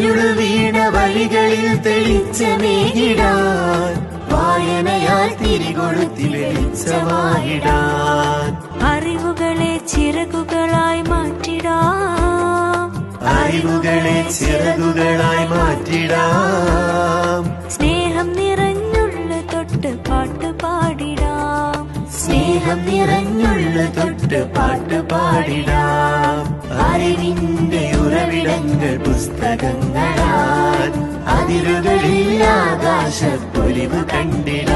ഇരുളുകളിൽ തെളിച്ചമേകിടാൻ വായനയാൽ തിരികൊളുത്തി വെളിച്ചമായിടാൻ. അറിവുകളെ ചിറകുകളായി മാറ്റിടാം. അറിവുകളെ ചിറകുകളായി മാറ്റിടാം. സ്നേഹം നിറഞ്ഞുള്ള തൊട്ട് പാട്ട് പാടിടാം. സ്നേഹം നിറഞ്ഞുള്ള തൊട്ട് പാട്ട് പാടിടാം. ഉറവിടങ്ങൾ പുസ്തകങ്ങളാൽ അതിരുകളിൽ ആകാശപ്പൊലിവ് കണ്ടിടാം.